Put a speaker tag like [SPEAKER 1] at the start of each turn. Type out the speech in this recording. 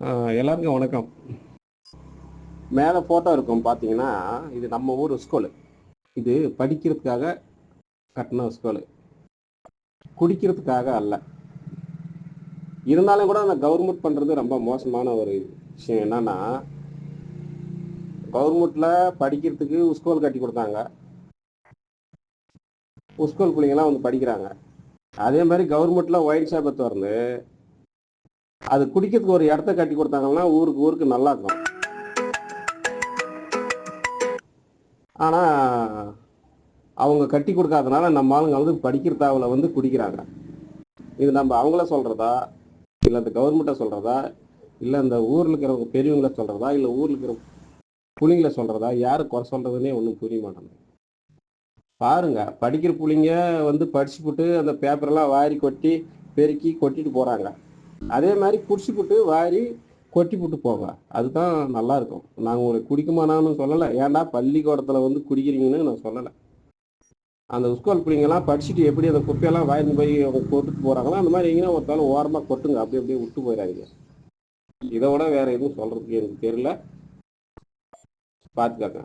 [SPEAKER 1] எல்லாருக்கும் வணக்கம். மேலே ஃபோட்டோ இருக்கும் பார்த்தீங்கன்னா இது நம்ம ஊர் ஸ்கூலு இது படிக்கிறதுக்காக கட்டின ஸ்கூலு குடிக்கிறதுக்காக அல்ல. இருந்தாலும் கூட அந்த கவர்மெண்ட் பண்ணுறது ரொம்ப மோசமான ஒரு விஷயம் என்னன்னா கவர்மெண்ட்டில் படிக்கிறதுக்கு ஸ்கூல் கட்டி கொடுத்தாங்க. ஸ்கூல் பிள்ளைங்களாம் வந்து படிக்கிறாங்க. அதே மாதிரி கவர்மெண்ட்டில் ஒயின் ஷாப்பை திறந்து அது குடிக்கிறதுக்கு ஒரு இடத்த கட்டி கொடுத்தாங்கன்னா ஊருக்கு ஊருக்கு நல்லா இருக்கும். ஆனால் அவங்க கட்டி கொடுக்காதனால நம்ம ஆளுங்க வந்து படிக்கிற தாவில் வந்து குடிக்கிறாங்க. இது நம்ம அவங்கள சொல்கிறதா இல்லை இந்த கவர்மெண்ட்டை சொல்கிறதா இல்லை இந்த ஊரில் இருக்கிறவங்க பெரியவங்கள சொல்கிறதா இல்லை ஊரில் இருக்கிற புள்ளிங்கள சொல்கிறதா யார் குறை சொல்கிறதுனே ஒன்றும் புரிய மாட்டேங்குது. பாருங்க படிக்கிற பிள்ளைங்க வந்து படிச்சுப்புட்டு அந்த பேப்பரெல்லாம் வாரி கொட்டி பெருக்கி கொட்டிட்டு போகிறாங்க அதே மாதிரி குடிச்சுப்புட்டு வாரி கொட்டி போட்டு போங்க. அதுதான் நல்லா இருக்கும். நாங்கள் உங்களுக்கு குடிக்குமானான்னு சொல்லலை. ஏன்டா பள்ளிக்கூடத்தில் வந்து குடிக்கிறீங்கன்னு நான் சொல்லலை. அந்த ஸ்கூல் பிள்ளைங்கெல்லாம் படிச்சுட்டு எப்படி அந்த குப்பையெல்லாம் வாய்ந்து போய் அவங்க கொட்டுட்டு போகிறாங்களோ அந்த மாதிரி எங்கன்னா ஒருத்தாலும் ஓரமாக கொட்டுங்க. அப்படி அப்படியே விட்டு போயிடாதீங்க. இதை விட வேற எதுவும் சொல்கிறதுக்கு எனக்கு தெரியல. பார்த்துக்கங்க